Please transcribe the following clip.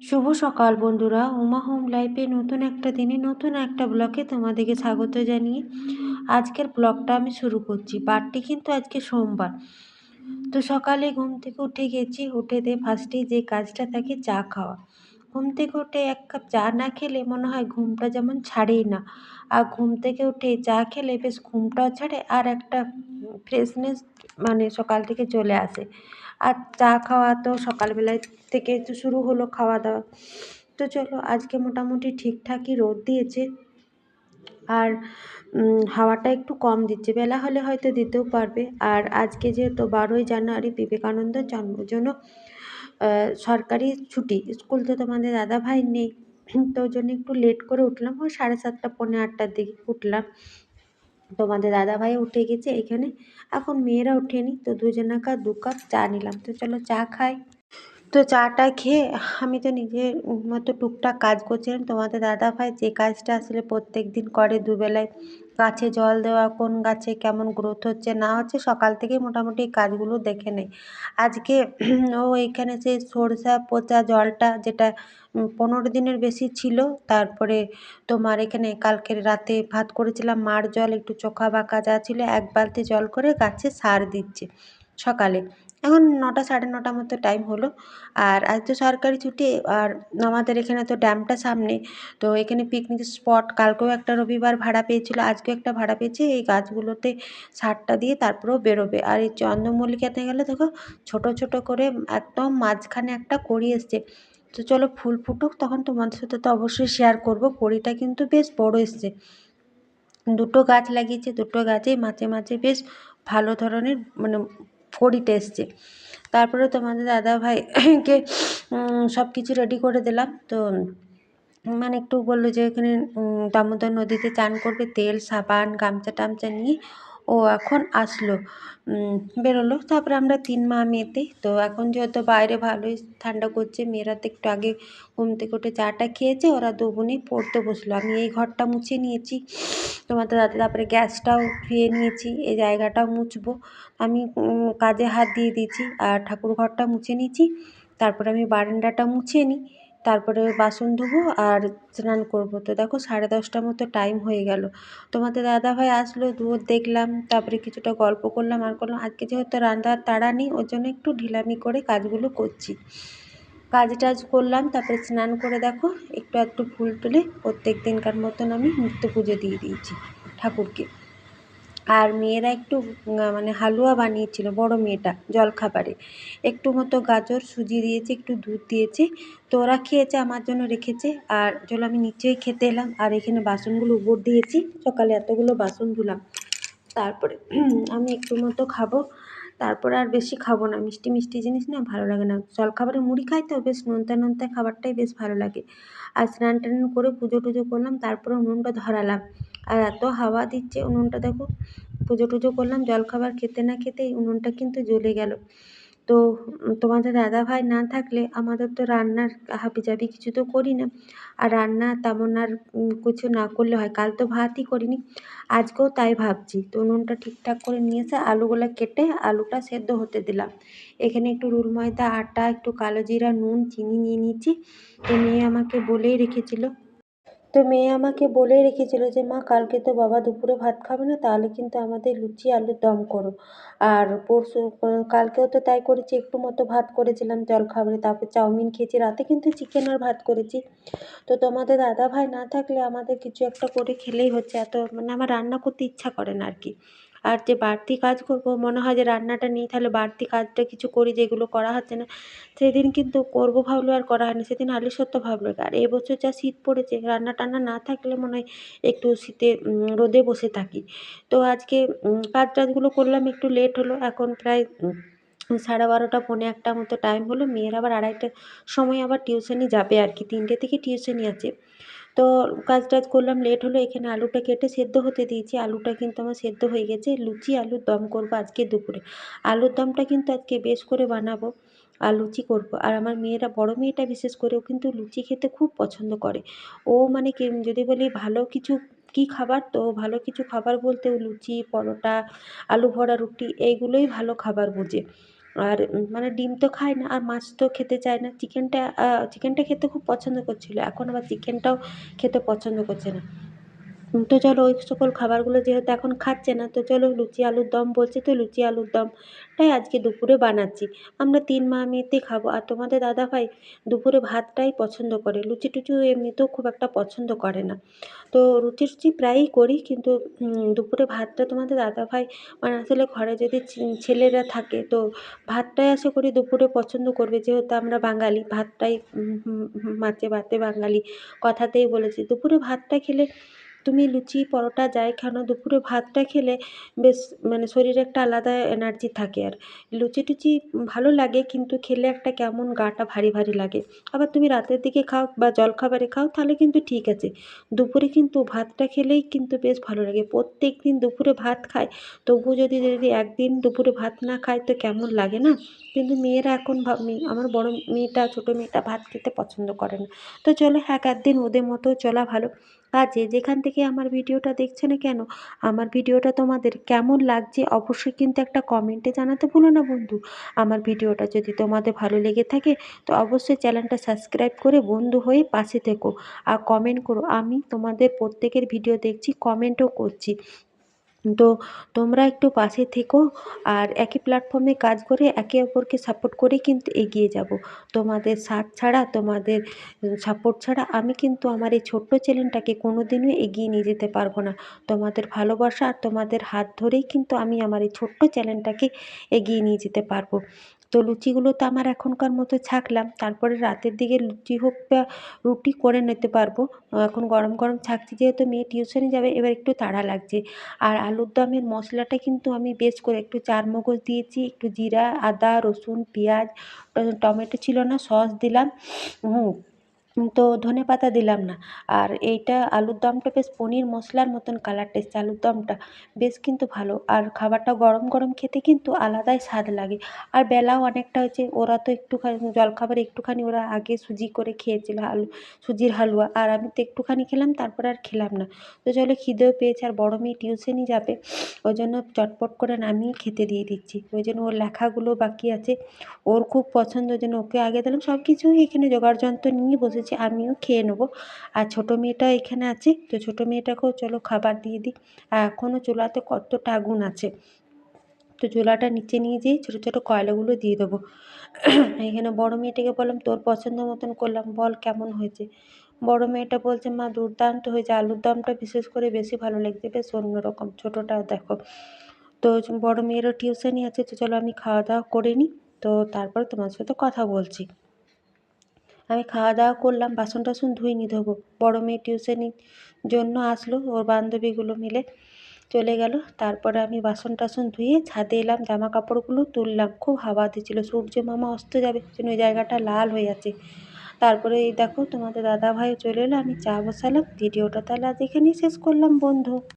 শুভ সকাল বন্ধুরা। উমা হোম লাইফে নতুন একটা দিনে নতুন একটা ব্লকে তোমাদেরকে স্বাগত জানিয়ে আজকের ব্লগটা আমি শুরু করছি। বারটি কিন্তু আজকে সোমবার। তো সকালে ঘুম থেকে উঠে গেছি। উঠে দিয়ে ফার্স্টেই যে কাজটা থাকে চা খাওয়া। ঘুম থেকে উঠে এক কাপ চা না খেলে মনে হয় ঘুমটা যেমন ছাড়েই না। আর ঘুম থেকে উঠে চা খেলে বেশ ঘুমটাও ছাড়ে আর একটা ফ্রেশনেস মানে সকাল থেকে চলে আসে। আর চা খাওয়া তো সকালবেলায় থেকে তো শুরু হলো খাওয়া দাওয়া। তো চলো, আজকে মোটামুটি ঠিকঠাকই রোদ দিয়েছে। আর হাওয়াটা একটু কম দিচ্ছে। বেলা হলে হয়তো দিতেও পারবে। আর আজকে যেহেতু বারোই জানুয়ারি, বিবেকানন্দ জন্মজন্য সরকারি ছুটি। স্কুল তো তোমাদের দাদা ভাই নেই। তো ওই জন্য একটু লেট করে উঠলাম। ওই সাড়ে সাতটা, পৌনে আটটার দিকে উঠলাম। তোমাদের দাদাভাই উঠে গেছে এখানে। এখন মেয়েরা ওঠেনি, তো দুজনাকার দু কাপ চা নিলাম। তো চলো চা খাই। তো চাটা খেয়ে আমি তো নিজের মতো টুকটাক কাজ করছিলাম। তোমাদের দাদাভাই যে কাজটা আসলে প্রত্যেক দিন করে দুবেলায়, গাছে জল দেওয়া, কোন গাছে কেমন গ্রোথ হচ্ছে না হচ্ছে, সকাল থেকেই মোটামুটি কাজগুলো দেখে নেয় আজকে ও এখানে সেই সরষা পচা জলটা যেটা পনেরো দিনের বেশি ছিল, তারপরে তোমার এখানে কালকের রাতে ভাত করেছিলাম, মার জল, একটু চোখা বাঁকা যা ছিল, এক বালতি জল করে গাছে সার দিচ্ছে সকালে। এখন নটা সাড়ে নটা মতো টাইম হলো। আর আজ তো সরকারি ছুটি, আর আমাদের এখানে তো ড্যামটা সামনে, তো এখানে পিকনিক স্পট কালকেও একটা রবিবার ভাড়া পেয়েছিল, আজকেও একটা ভাড়া পেয়েছে, এই গাছগুলোতে সারটা দিয়ে তারপরেও বেরোবে। আর এই চন্দ্রমল্লিকাতে গেলে দেখো, ছোট ছোট করে একদম মাঝখানে একটা কড়ি এসছে। তো চলো ফুল ফুটুক, তখন তোমাদের সাথে তো অবশ্যই শেয়ার করব, কড়িটা কিন্তু বেশ বড় এসছে। দুটো গাছ লাগিয়েছে, দুটো গাছেই মাঝে মাঝে বেশ ভালো ধরনের মানে কড়িতে এসছে। তারপরে তোমাদের দাদা ভাইকে সব কিছু রেডি করে দিলাম। তো মানে একটু বলল যে এখানে দামোদর নদীতে চান করবে তেল, সাবান গামছা টামছা নিয়ে। ও এখন আসলো। বেরোলো। তারপরে আমরা তিন মা মেয়েতে। তো এখন যেহেতু বাইরে ভালোই ঠান্ডা করছে, মেয়েরা তো একটু আগে ঘুম থেকে উঠে চাটা খেয়েছে, ওরা দু বোনই পড়তে বসল। আমি এই ঘরটা মুছে নিয়েছি। তোমাদের দাদা, তারপরে গ্যাসটাও ধুয়ে নিয়েছি। এই জায়গাটাও মুছবো। আমি কাজে হাত দিয়ে দিয়েছি। আর ঠাকুর ঘরটা মুছে নিয়েছি। তারপরে আমি বারান্দাটা মুছে নিই। তারপরে বাসন ধোবো আর স্নান করব। তো দেখো সাড়ে দশটার মতো টাইম হয়ে গেল। তোমাদের দাদাভাই আসলো, দুধ দেখলাম, তারপরে কিছুটা গল্প করলাম আর করলাম, আজকে যেহেতু রান্নার তাড়া নেই ওই জন্য একটু ঢিলামি করে কাজগুলো করছি। কাজ টাজ করলাম, তারপরে স্নান করে দেখো, একটু একটু ফুল তুলে প্রত্যেক দিনকার মতন আমি নিত্য পুজো দিয়ে দিয়েছি ঠাকুরকে। আর মেয়েরা একটু মানে হালুয়া বানিয়েছিল, বড় মেয়েটা, জলখাবারে। একটু মতো গাজর সুজি দিয়েছে, একটু দুধ দিয়েছে। তো ওরা খেয়েছে, আমার জন্য রেখেছে। আর চলো আমি নিচেই খেতে এলাম। আর এখানে বাসনগুলো উপর দিয়েছি। সকালে এতগুলো বাসন ধুলাম। তারপরে আমি একটু মতো খাব। তারপরে আর বেশি খাব না। মিষ্টি মিষ্টি জিনিস না ভালো লাগে না। জলখাবারে মুড়ি খাই তো, বেশ নোনতা নোনতা খাবারটাই বেশ ভালো লাগে। আর স্নান টান করে পুজো টুজো করলাম। তারপরে উনুনটা ধরালাম। আর এত হাওয়া দিচ্ছে উনুনটা, দেখো, পুজো টুজো করলাম জলখাবার খেতে না খেতেই উনুনটা কিন্তু জ্বলে গেল। তো তোমাদের দাদা ভাই না থাকলে আমাদের তো রান্নার হাবিজাবি কিছু তো করি না। আর রান্না তেমন আর কিছু না করলে হয়। কাল তো ভাতই করিনি, আজকেও তাই ভাবছি। তো নুনটা ঠিকঠাক করে নিয়ে এসে আলুগুলো কেটে আলুটা সেদ্ধ হতে দিলাম। এখানে একটু রুল ময়দা, আটা, একটু কালো জিরা, নুন, চিনি নিয়ে নিয়েছি। তো মেয়ে আমাকে বলেই রেখেছিল তো মেয়ে আমাকে বলে রেখেছিল যে, মা, কালকে তো বাবা দুপুরে ভাত খাবে না, তাহলে কিন্তু আমাদের লুচি আলুর দম করো। আর পরশু, কালকেও তো তাই করেছি, একটু মতো ভাত করেছিলাম, জল খাবারে, তারপর চাউমিন খেয়েছি, রাতে কিন্তু চিকেন আর ভাত করেছি। তো তোমাদের দাদা ভাই না থাকলে আমাদের কিছু একটা করে খেলেই হচ্ছে, এত মানে আমার রান্না করতে ইচ্ছা করে না আর কি। আর যে বাড়তি কাজ করব, মনে হয় যে রান্নাটা নেই, তাহলে বাড়তি কাজটা কিছু করি যেগুলো করা হচ্ছে না। সেদিন কিন্তু করব ভাবলে আর করা হয়নি, সেদিন আলু সত্য ভাবলো আর, এবছর যা শীত পড়েছে রান্না টান্না না থাকলে মনে হয় একটু শীতে রোদে বসে থাকি। তো আজকে কাজ টাজগুলো করলাম, একটু লেট হলো, এখন প্রায় সাড়ে বারোটা, পৌনে একটা মতো টাইম হলো, মেয়ের আবার আড়াইটার সময় আবার টিউশনি যাবে আর কি, তিনটে থেকে টিউশনি আছে। তো কাজ টাজ করলাম লেট হলো, এখানে আলুটা কেটে সেদ্ধ হতে দিয়েছি। আলুটা কিন্তু আমার সেদ্ধ হয়ে গেছে। লুচি, আলুর দম করব আজকে দুপুরে। আলুর দমটা কিন্তু আজকে বেশ করে বানাবো, আর লুচি করব। আর আমার মেয়েরা, বড় মেয়েটা বিশেষ করে, ও কিন্তু লুচি খেতে খুব পছন্দ করে। ও মানে যদি বলি ভালো কিছু কী খাবার, তো ভালো কিছু খাবার বলতে ও লুচি, পরোটা আলু ভরা রুটি, এইগুলোই ভালো খাবার বোঝে। আর মানে ডিম তো খায় না, আর মাছ তো খেতে চায় না। চিকেনটা চিকেনটা খেতে খুব পছন্দ করছিল, এখন আবার চিকেনটাও খেতে পছন্দ করছে না। তো চলো ওই সকল খাবারগুলো যেহেতু এখন খাচ্ছে না, তো চলো লুচি আলুর দম বলছে তো লুচি আলুর দমটাই আজকে দুপুরে বানাচ্ছি। আমরা তিন মা মেয়েতে খাব আর তোমাদের দাদাভাই দুপুরে ভাতটাই পছন্দ করে। লুচি টুচি এমনিতেও খুব একটা পছন্দ করে না। তো রুটি টুচি প্রায়ই করি কিন্তু দুপুরে ভাতটা তোমাদের দাদাভাই মানে আসলে ঘরে যদি ছেলেরা থাকে তো ভাতটাই আশা করি দুপুরে পছন্দ করবে। যেহেতু আমরা বাঙালি, ভাতটাই মাছে ভাতে বাঙালি কথাতেই বলেছি। দুপুরে ভাতটা খেলে তুমি লুচি, পরোটা যাই খাও না দুপুরে ভাতটা খেলে বেশ মানে শরীরে একটা আলাদা এনার্জি থাকে আর। লুচি টুচি ভালো লাগে কিন্তু খেলে একটা কেমন গাটা ভারী ভারী লাগে। আবার তুমি রাতের দিকে খাও বা জলখাবারে খাও তাহলে কিন্তু ঠিক আছে। দুপুরে কিন্তু ভাতটা খেলেই কিন্তু বেশ ভালো লাগে। প্রত্যেক দিন দুপুরে ভাত খায় তবু যদি যদি একদিন দুপুরে ভাত না খায় তো কেমন লাগে না? কিন্তু মেয়েরা এখন আমার বড় মেয়েটা, ছোটো মেয়েটা ভাত খেতে পছন্দ করে না। তো চলো এক আধ দিন ওদের মতো চলা ভালো। যে যেখান থেকে আমার ভিডিওটা দেখছে না কেন, আমার ভিডিওটা তোমাদের কেমন লাগছে অবশ্যই কিন্তু একটা কমেন্টে জানাতে ভুলো না বন্ধু। আমার ভিডিওটা যদি তোমাদের ভালো লেগে থাকে তো অবশ্যই চ্যানেলটা সাবস্ক্রাইব করে বন্ধু হয়ে পাশে থেকো। আর কমেন্ট করো, আমি তোমাদের প্রত্যেকের ভিডিও দেখছি কমেন্টও করছি। তো তোমরা একটু পাশে থেকো আর একই প্ল্যাটফর্মে কাজ করে একে অপরকে সাপোর্ট করে কিন্তু এগিয়ে যাব। তোমাদের সাথ ছাড়া, তোমাদের সাপোর্ট ছাড়া আমি কিন্তু আমার এই ছোট্ট চ্যানেলটাকে কোনো দিনও এগিয়ে নিয়ে যেতে পারব না। তোমাদের ভালোবাসা আর তোমাদের হাত ধরেই কিন্তু আমি আমার এই ছোট্ট চ্যানেলটাকে এগিয়ে নিয়ে যেতে পারব। তো লুচিগুলো তো আমার এখনকার মতো ছাঁকলাম। তারপরে রাতের দিকে লুচি হোক বা রুটি করে নিতে পারব। এখন গরম গরম ছাঁকছি যেহেতু মেয়ে টিউশনে যাবে, এবার একটু তাড়া লাগছে। আর আলুর দমের মশলাটা কিন্তু আমি বেশ করে একটু চার মগজ দিয়েছি, একটু জিরা, আদা, রসুন, পেঁয়াজ টমেটো ছিল না, সস দিলাম। তো ধনে পাতা দিলাম না। আর এইটা আলুর দমটা বেশ পনির মশলার মতন কালারটা এসছে আলুর দমটা বেশ কিন্তু ভালো। আর খাবারটা গরম গরম খেতে কিন্তু আলাদাই স্বাদ লাগে। আর বেলাও অনেকটা হয়েছে, ওরা তো একটুখানি জলখাবারে একটুখানি ওরা আগে সুজি করে খেয়েছিল আলু, সুজির হালুয়া। আর আমি তো একটুখানি খেলাম, তারপর আর খেলাম না। তো চলো খিদেও পেয়েছে, আর বড় মেয়ে টিউশনই যাবে। ওই জন্য চটপট করে নামিয়ে খেতে দিয়ে দিচ্ছি। ওই জন্য ওর লেখাগুলো বাকি আছে। ওর খুব পছন্দ, ওই জন্য ওকে আগে দিলাম। সব কিছুই এখানে জোগাড় যন্ত্র নিয়ে বসেছি আমিও খেয়ে নেব। আর ছোটো মেয়েটা এখানে আছে, তো ছোটো মেয়েটাকেও চলো খাবার দিয়ে দিই। আর এখনও চুলাতে কতটা আগুন আছে। তো চুলাটা নিচে নিয়ে যেয়ে ছোটো ছোটো কয়লাগুলো দিয়ে দেবো। এখানে বড় মেয়েটাকে বললাম, তোর পছন্দ মতন করলাম, বল কেমন হয়েছে? বড় মেয়েটা বলছে, মা, দুর্দান্ত হয়েছে। আলুর দমটা বিশেষ করে বেশি ভালো লাগছে, বেশ অন্যরকম। ছোটোটা দেখো। তো বড় মেয়েরও টিউশনই আছে, তো চলো আমি খাওয়া দাওয়া করে নিই। তো তারপর তোমার সাথে কথা বলছি। আমি খাওয়া দাওয়া করলাম বাসন টাসন ধুইনি ধোবো। বড়ো মেয়ে টিউশনির জন্য আসলো, ওর বান্ধবীগুলো মিলে চলে গেল। তারপরে আমি বাসন টাসন ধুয়ে ছাদে এলাম জামা কাপড়গুলো তুললাম। খুব হাওয়া দিচ্ছিল, সূর্য মামা অস্ত যাবে জন্য ওই জায়গাটা লাল হয়ে আছে। তারপরে এই দেখো, তোমাদের দাদা ভাই চলে এলো, আমি চা বসালাম। ভিডিওটা তাহলে আজ এখানেই শেষ করলাম, বন্ধু।